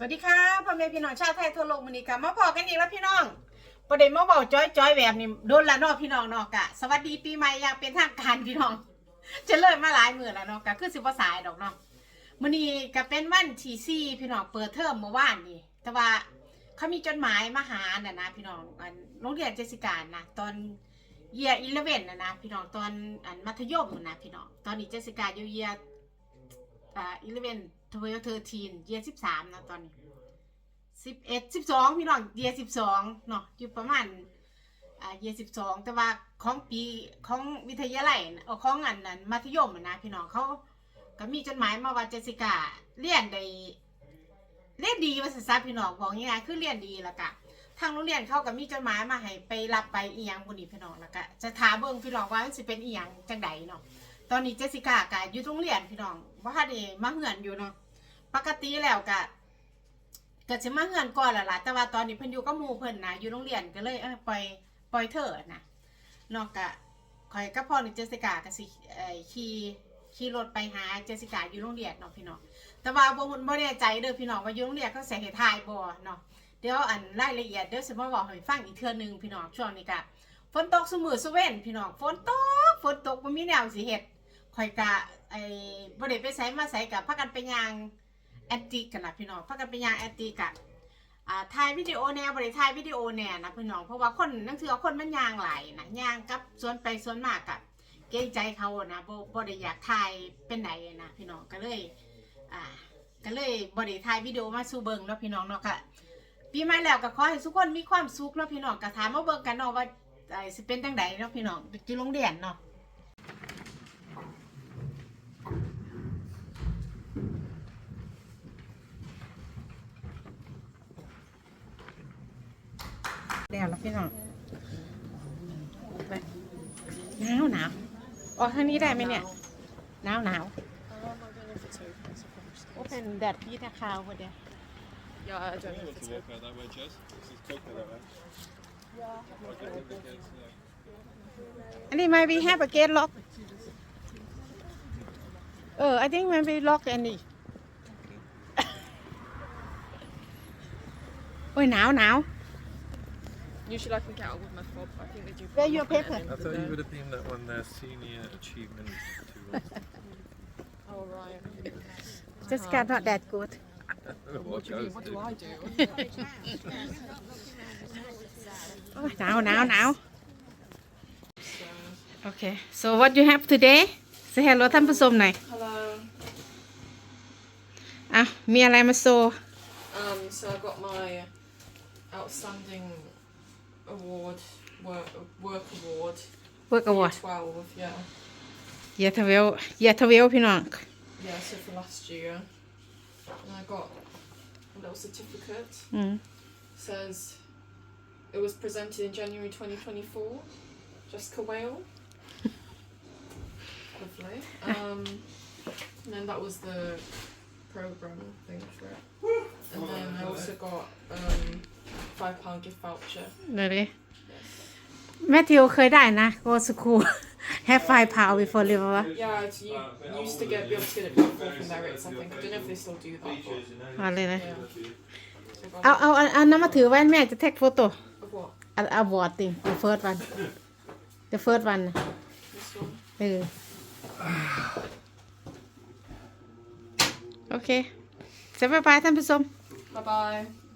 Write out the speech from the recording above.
สวัสดีค่ะพ่อแม่พี่น้องชาวไทยทั่วโลกมื้อนี้ค่ะมาพอกันอีกแล้วพี่น้องประเด็นมาเว้าจ้อยแบบนี้โดนละนาะพี่น้องนาะกะสวัสดีปีใหม่อย่างเป็นทางการพี่น้อง จะเลิกมาหลายมือแล้วเนาะกะคือสิบ่สาดอกเนาะมื้อนี้ก็เป็นวันที่4พี่น้องเปิดเทอมเมื่อวานนี่แต่ว่าเขามีจดหมายมาหาน่ะนะพี่น้องอันโรงเรียนเจสิการนะตอนเยียอีเลเว่นนะนะพี่น้องตอนอันมัธยมน่ะพี่น้องตอนนี้เจสิกาอยู่เยีย อ่าอีเลเวนทเวลเธอทีนเยียสิบสามนะตอนนี้สิบเอ็ดสิบสองพี่น้องเยียสิบสองเนาะอยู่ประมาณอ่าเยียสิบสองแต่ว่าของปีของวิทยาลัยเออของอันนั้นมัธยมอะนะพี่น้องเขาก็มีจดหมายมาว่าเจสิก้าเรียนได้เรียนดีว่าซะพี่น้องบอกง่ายๆคือเรียนดีแล้วก็ทางโรงเรียนเขาก็มีจดหมายมาให้ไปรับไปอีหยังบุนีพี่น้องแล้วก็จะถามเบิ่งพี่น้องว่ามันสิเป็นอีหยังจังใดเนาะ ตอนนี้เจสิก้าก็อยู่โรงเรียนพี่น้องว่าทันได้มาเหือนอยู่เนาะปกติแล้วก็ก็สิมาเฮือนก่อนละล่ะแต่ว่าตอนนี้เพิ่นอยู่กับหมู่เพิ่นนะอยู่โรงเรียนก็เลยเออปล่อยปล่อยเถอะนะนอกกะข่อยกับพ่อนี่เจสิกาก็สิเอ่อขี่ขี่รถไปหาเจสิกาอยู่โรงเรียนเนาะพี่น้องแต่ว่าบ่บ่แน่ใจเด้อพี่น้องว่าอยู่โรงเรียนเขาสิให้ทายบ่เนาะเดี๋ยวอันรายละเอียดเดี๋ยวสิมาบอกให้ฟังอีกเทื่อนึงพี่น้องช่วงนี้ก็ฝนตกซุมือซุเว้นพี่น้องฝนตกฝนตกบ่มีแนวสิเฮ็ด ข่อยกะไอ้บ่ได้ไปไสมาไสกับพากันไปย่างแอนติกกันนะพี่น้องพากันไปยางแอนติกอะอ่าถ่ายวิดีโอแนวบริถ่ายวิดีโอแนวนะพี่น้องเพราะว่าคนนั่นคือคนมันยางหลายนะยางกับสวนไปสวนมากกับเกรงใจเขานะบ่บ่ได้อยากถ่ายเป็นไหนนะพี่น้องก็เลยอ่าก็เลยบ่ได้ถ่ายวิดีโอมาสู่เบิ่งเนาะพี่น้องเนาะก็ปีใหม่แล้วก็ขอให้ทุกคนมีความสุขเนาะพี่น้องก็ถามมาเบิ่งกันเนาะว่าสิเป็นจังไดเนาะพี่น้องอยู่โรงเรียนเนาะ แล้วแล้วพี่น้องไปหนาวหนาวออกทางนี้ได้ไหมเนี่ยหนาวหนาว Open that heat a cow over there Yeah, I don't You know want if to it's walk out that way, Jess? This is quicker that way. Like, I think it's, uh, อันนี้ maybe have a gate lock เออ I think maybe lock อันนี้โอ้ยหนาวหนาว Usually I can get out with my fob. I think they do. Where put your them on paper? it I thought you would have been that one there, senior achievement towards Oh right. just got not that good what goes What to. do I do? โอ้ยหนาวหนาวหนาว โอเค so what you have today say hello ท่านผู้ชมหน่อย Hello. อ่ะ มีอะไรมาโซ Um, so I got my outstanding award, work, work award. เวิร์กอวอร์ Year Twelve, yeah, เยียทเวลเยียทเวลพี่น้อง yeah. So for last year, and I got a little certificate. อืม says it was presented in January 2024. Jessica Whale. Lovely. Um, and then that was the program thing for it. And then I also got um five pound gift voucher. เดี๋ยวดิ Yes. แมทธิวเคยได้นะ go school have five pound before live วะ Yeah, it's, you used to get be able to get it before for merits. I think I don't know if they still do that. But, มาเลยนะ yeah. So I got เอาเอาเอาเอาน้ำมาถือไว้แม่จะ take photo of what? เอาเอา award thing the first one the first one น่ะ This one. เออโอเคเสร็จบายบายท่านผู้ชม Bye bye.